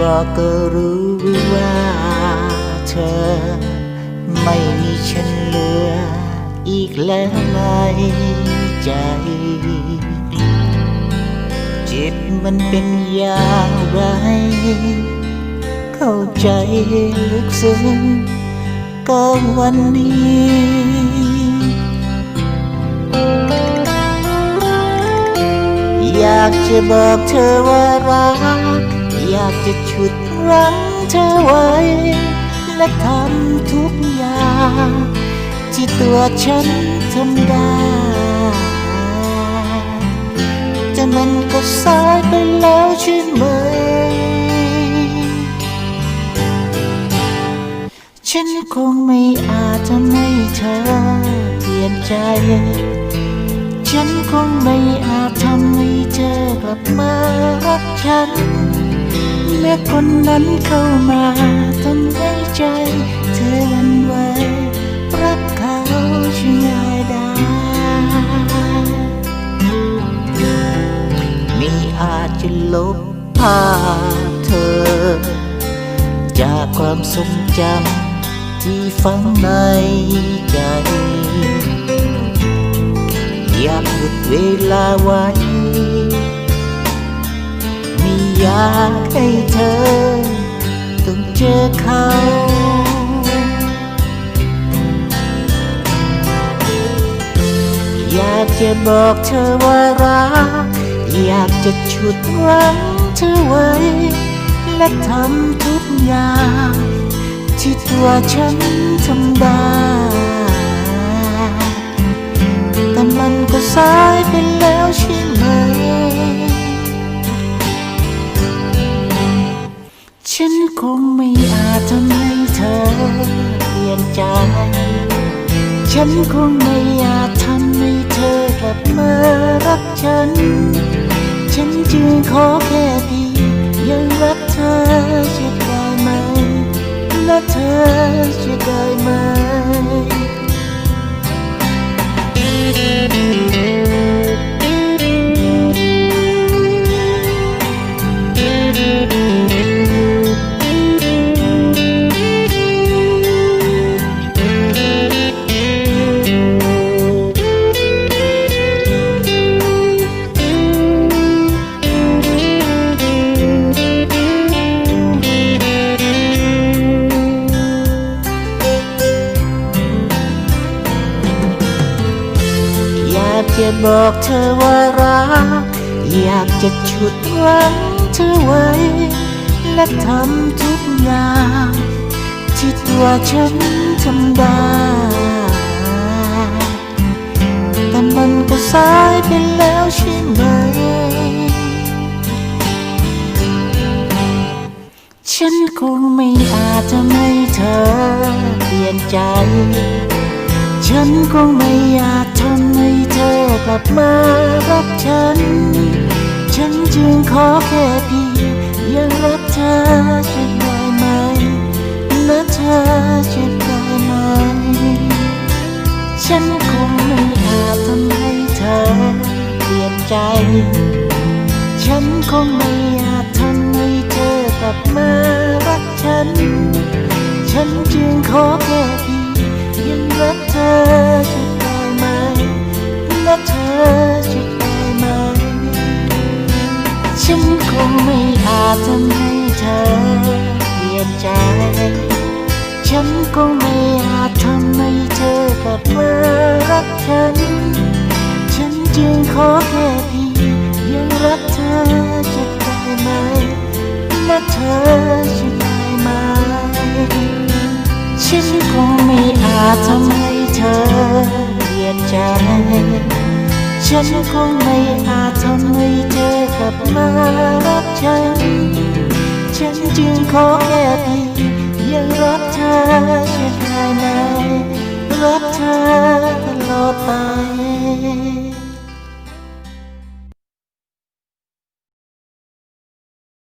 บอกก็รู้ว่าเธอ ไม่มีฉันเหลืออีกแล้วในใจ เจ็บมันเป็นอย่างไร เข้าใจลึกซึ้งก็วันนี้อยากจะบอกเธอว่ารักากจะฉุดรั้งเธอไว้ และทำทุกอย่าง ที่ตัวฉันทำได้ แต่มันก็สายไปแล้วใช่ไหม ฉันคงไม่อาจทำให้เธอเปลี่ยนใจ ฉันคงไม่อาจทำให้เธอกลับมารักฉัน แม้คนนั้นเข้ามาทำให้ใจเธอวันไหวรักเขาช่างง่ายได้ไม่อาจจะลบภาพเธอ จากความทรงจำที่ฝังในใจ อยากหยุดเวลาไว้ากให้เธอ ต้องเจอเขาอยากจะบอกเธอว่ารัก อยากจะฉุดรั้งเธอไว้ และทำทุกอย่าง ที่ตัวฉันทำได้ แต่มันก็สายไปแล้วใช่ไหม งไม่อาจทำให้เธอเปลี่ยนใจ ฉันคงไม่อาจทำให้เธอกลับมารักฉัน ฉันจึงขอแค่เพียงยังรักเธอจะได้ไหมและเธอจะได้ไหม จะบอกเธอว่ารัก อยากจะฉุดรั้งเธอไว้ และทำทุกอย่างที่ตัวฉันทำได้ แต่มันก็สายไปแล้วใช่ไหม ฉันคงไม่อาจทำให้เธอเปลี่ยนใจ ฉันคงไม่อาจทำ ให้เธอกลับมารักฉัน ฉันจึงขอแค่เพียงยังรักเธอจะได้ไหมและเธอจะได้ไหม ฉันคงไม่อาจทำให้เธอเปลี่ยนใจ ฉันคงไม่อาจทำให้เธอกลับมารักฉัน ฉันจึงขอแค่เพียงยังรักเธอ เธอจะได้ไหม ฉันคงไม่อาจทำให้เธอเปลี่ยนใจ ฉันคงไม่อาจทำให้เธอกลับมารักฉัน ฉันจึงขอแค่เพียงยังรักเธอจะได้ไหมและเธอจะได้ไหม ฉันคงไม่อาจทำให้เธอเปลี่ยนใจ ฉันคงไม่อาจทำให้เธอกลับมารักฉัน ฉันจึงขอแค่เพียงยังรักเธอเช่นไหมรั